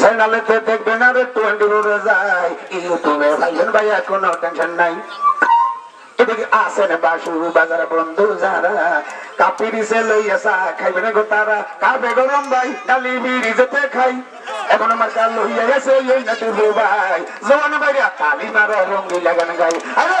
চ্যানেলেতে দেখবেন আর টোয়েন্টি ফোরে যায় ইউটিউবে ভাইজন ভাইয়া, কোনো টেনশন নাই। এদিকে আসেন বাসু বাজার বন্ধু যারা। কাপিরিসে লইয়া চা খাইবেন গো তারা। কাবে গরম ভাই, ডালি বিড়ি যেতে খাই। এখন আমার কাল লইয়া গেছে, এই না তুই ভাই জোয়ান ভাইয়া কালি মারা রঙ্গি লাগান গাই। আরে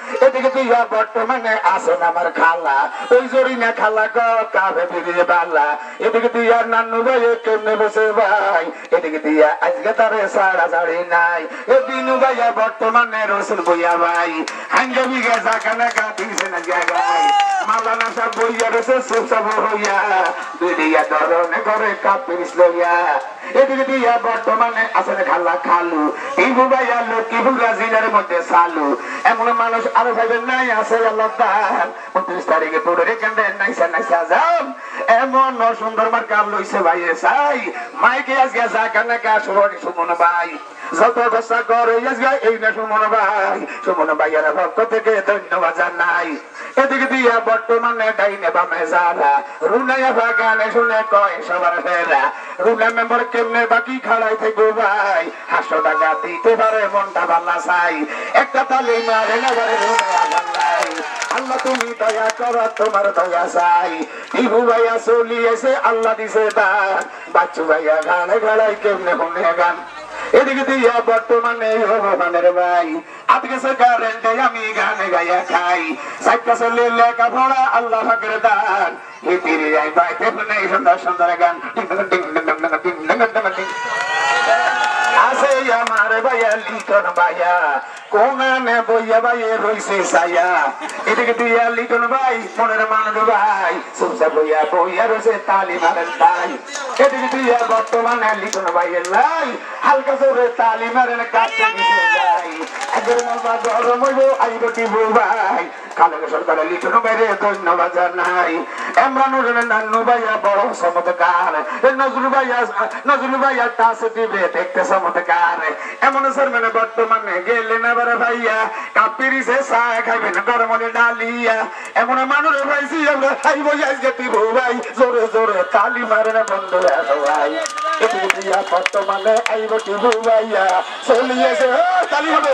এদিকে তুই বর্তমানে আসেন আমার খালা। ওই জড়ি না খালা গ কাবে বেরিয়ে বালা এদিকে আর নান্নু ভাই কেমনে বসে ভাই? এদিকে দিয়া আজকে তারে সারা সাড়ি নাই। এ দিনু ভাইয়া বর্তমানে রসুল বইয়া ভাই। হাঙ্গে বিঘে জাকানা গা দিছে না জায়গায় মালানা সব বইয়া রসে সব সব হইয়া দুইয়া ধরনে করে কাপিস লইয়া। এদিকে দিয়া বর্তমানে আসেন খালা খালু। ইবু ভাইয়া লক্ষ্মী বুড়া জিলার মধ্যে সালু। এমন মানুষ আরও ভাইবেন নাই আছে আল্লাহ দান উনত্রিশ তারিখে পুরো রেখে নাইসা নাইসা যাম। এমন সুন্দর লইছে ভাইয়ে সাই। মাইকে আজকে যা কা ভাই। যত করে আজকে এই না ভাই। পক্ষ থেকে ধন্যবাদ জানাই। এদিকে দিয়া বর্তমানে ডাইনে বামে রুনাইয়া শুনে কয় সবার ফেরা। রুনা কেমনে বাকি খাড়াই থাকব ভাই। হাসো টাকা দিতে পারে, মনটা ভাল্লা চাই। একটা তালি মারে না আল্লাহ, তুমি দয়া করো, তোমার দয়া চাই। ইবু ভাইয়া আল্লাহ দিছে বাচ্চু ভাইয়া গানে গাড়াই কেমনে শুনে গান। এদিকে দিয়া বর্তমানে ভগবানের ভাই। আজকে কারেন্টে আমি গানে গাইয়া খাই। সাইকা চলে লেখা পড়া আল্লাহ ফাকের দান। যাই ভাই দেখুন সুন্দর সুন্দর গান। নবী নগদ নবী আসে আমার ভাইয়া লিটন ভাইয়া কোঙানে বইয়া ভাইয়ে রইছে সায়া এদিকে দিয়া লিটন ভাই ফোনের মানুষ ভাই সুসা বইয়া বইয়া রইছে তালি মারেন তাই। এদিকে দিয়া বর্তমানে লিটন ভাইয়ের লাই হালকা জোরে তালি মারেন কাটতে দিতে যাই একবার মজা গরম হইব আইব টিবু ভাই কালকে সরকারের লিটন বাইরে ধন্যবাদ জানাই। এমরানুর নান্নু ভাইয়া বড় চমৎকার। নজরুল ভাইয়া নজরুল ভাইয়া টাস দিবে দেখতে চমৎকার। এমন স্যার মানে বর্তমানে গেলেন এবার ভাইয়া। কাপিরিসে চা খাইবেন গরমনে ডালিয়া। এমন মানুষ ভাইছি আমরা খাইব আজকে টিবু ভাই জোরে জোরে তালি মারে না বন্ধু সবাই পদ্ম মানে আইব টিভু ভাইয়া চলিয়েছে তালি হবে